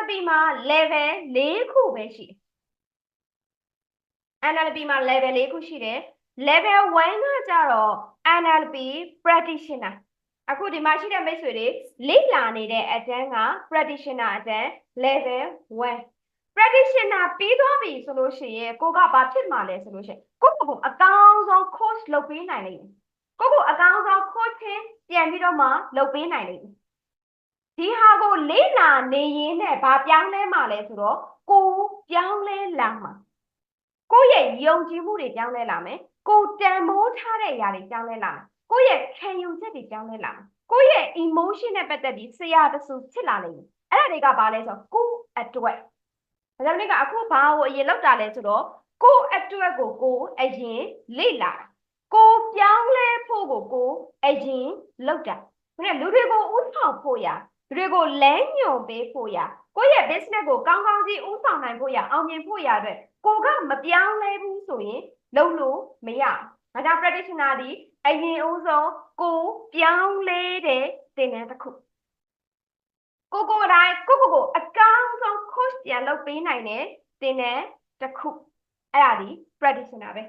NLP မှာ level ၄ခုပဲရှိတယ် NLP မှာ level ၄ခုရှိတယ် level 1ကကြတော့ NLP practitioner အခုဒီမှာရှိတဲ့မိတ်ဆွေတွေလေ့လာနေတဲ့အတန်းက practitioner အတန်း level 1 practitioner ပြီးသွားပြီဆိုလို့ရှိရင်ကိုကဘာဖြစ်မှာလဲဆိုလို့ရှိရင်ကိုကိုကိုအကောင်းဆုံး coach လုပ်ပေးနိုင်လိမ့်မယ်ကိုကိုအကောင်းဆုံး coaching ပြန်ပြီးတော့မှလုပ်ပေးနိုင်လိမ့်မယ် ဒီဟာကိုလေ့လာနေရင်နဲ့ဘာပြောင်းလဲမှာလဲဆိုတော့ကိုပြောင်းလဲလာမှာကိုယ့်ရဲ့ယုံကြည်မှုတွေပြောင်းလဲလာမယ်ကိုတန်မိုးထားတဲ့အရာတွေပြောင်းလဲလာမယ်ကိုယ့်ရဲ့ခံယူချက်တွေပြောင်းလဲလာမယ်ကိုယ့်ရဲ့ emotion နဲ့ပတ်သက်ပြီးဆရာတဆူဖြစ်လာလိမ့်မယ်အဲ့ဒါတွေကဘာလဲဆိုတော့ကိုယ့်အတွက်ဒါကြောင့်ဒီကအခုဘာကိုအရင်လောက်တာလဲဆိုတော့ကိုယ့်အတွက်ကိုကိုယ်အရင်လေ့လာတာကိုယ်ပြောင်းလဲဖို့ကိုကိုယ်အရင်လောက်တာဒါနဲ့လူတွေကိုဥဆောင်ဖို့ရ လူတွေကိုလမ်းညွှန်ပေးဖို့ရကိုယ့်ရဲ့ business ကိုကောင်းကောင်းကြီးဥဆောင်နိုင်ဖို့ရအောင်မြင်ဖို့ရအတွက်ကိုကမပြောင်းလဲဘူးဆိုရင်လုပ်လို့မရဘူးဒါကြောင့် practitioner ဒီအရင်ဦးဆုံးကိုယ်ပြောင်းလဲတဲ့သင်တန်းတစ်ခုကိုကိုယ်တိုင်းကိုကိုကိုအကောင်းဆုံး coach ပြန်လုပ်ပေးနိုင်တဲ့သင်တန်းတစ်ခုအဲ့ဒါဒီ practitioner ပဲ